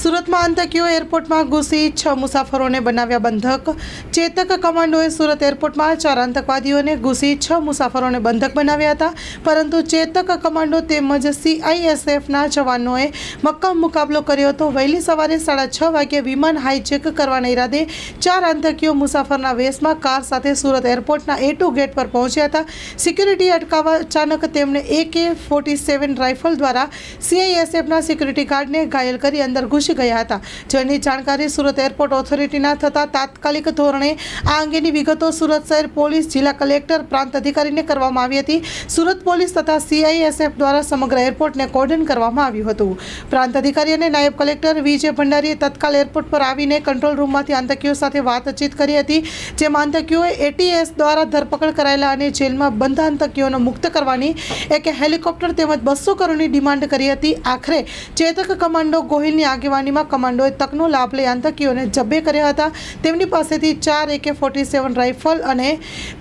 સુરતમાં આતંકીઓ એરપોર્ટમાં ઘૂસી છ મુસાફરોને બનાવ્યા બંધક. ચેતક કમાન્ડોએ સુરત એરપોર્ટમાં ચાર આતંકવાદીઓને ઘૂસી છ મુસાફરોને બંધક બનાવ્યા હતા. પરંતુ ચેતક કમાન્ડો તેમજ સીઆઈએસએફના જવાનોએ મક્કમ મુકાબલો કર્યો હતો. વહેલી સવારે સાડા છ વાગ્યે વિમાન હાઈજેક કરવાના ઈરાદે ચાર આતંકીઓ મુસાફરના વેશમાં કાર સાથે સુરત એરપોર્ટના એ ટુ ગેટ પર પહોંચ્યા હતા. સિક્યુરિટી અટકાવવા અચાનક તેમણે એકે ફોર્ટી સેવન રાઇફલ દ્વારા સીઆઈએસએફના સિક્યુરિટી ગાર્ડને ઘાયલ કરી અંદર ઘૂસી ગયા હતા. જેની જાણકારી સુરત એરપોર્ટ ઓથોરિટીના થતાં તાત્કાલિક ધોરણે આ અંગેની વિગતો સુરત શહેર પોલીસ જિલ્લા કલેક્ટર પ્રાંત અધિકારીને કરવામાં આવી હતી. સુરત પોલીસ તથા સીઆઈએસએફ દ્વારા સમગ્ર એરપોર્ટને કોર્ડન કરવામાં આવ્યું હતું. પ્રાંત અધિકારી અને નાયબ કલેક્ટર વિજય ભંડારીએ તત્કાલ એરપોર્ટ પર આવીને કંટ્રોલ રૂમમાંથી આતંકીઓ સાથે વાતચીત કરી હતી, જેમાં આતંકીઓએ એટીએસ દ્વારા ધરપકડ કરાયેલા અને જેલમાં બંધ આતંકીઓને મુક્ત કરવાની એક હેલિકોપ્ટર તેમજ બસો કરોડની ડિમાન્ડ કરી હતી. આખરે ચેતક કમાન્ડો ગોહિલની આગેવાનીમાં કમાન્ડોએ તકનો લાભ લઈ આતંકીઓને જબ્બે કર્યા હતા. તેમની પાસેથી ચાર એકે ફોર્ટી સેવન રાઇફલ અને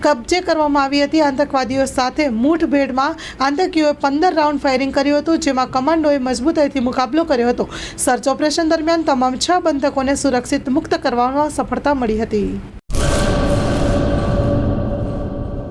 કબજે કરવામાં આવી હતી. આતંકવાદીઓ સાથે મૂઠભેડમાં આતંકીઓએ પંદર રાઉન્ડ ફાયરિંગ કર્યું હતું, જેમાં કમાન્ડોએ મજબૂતાઈથી મુકાબલો કર્યો હતો. સર્ચ ઓપરેશન દરમિયાન તમામ છ બંધકોને સુરક્ષિત મુક્ત કરવામાં સફળતા મળી હતી.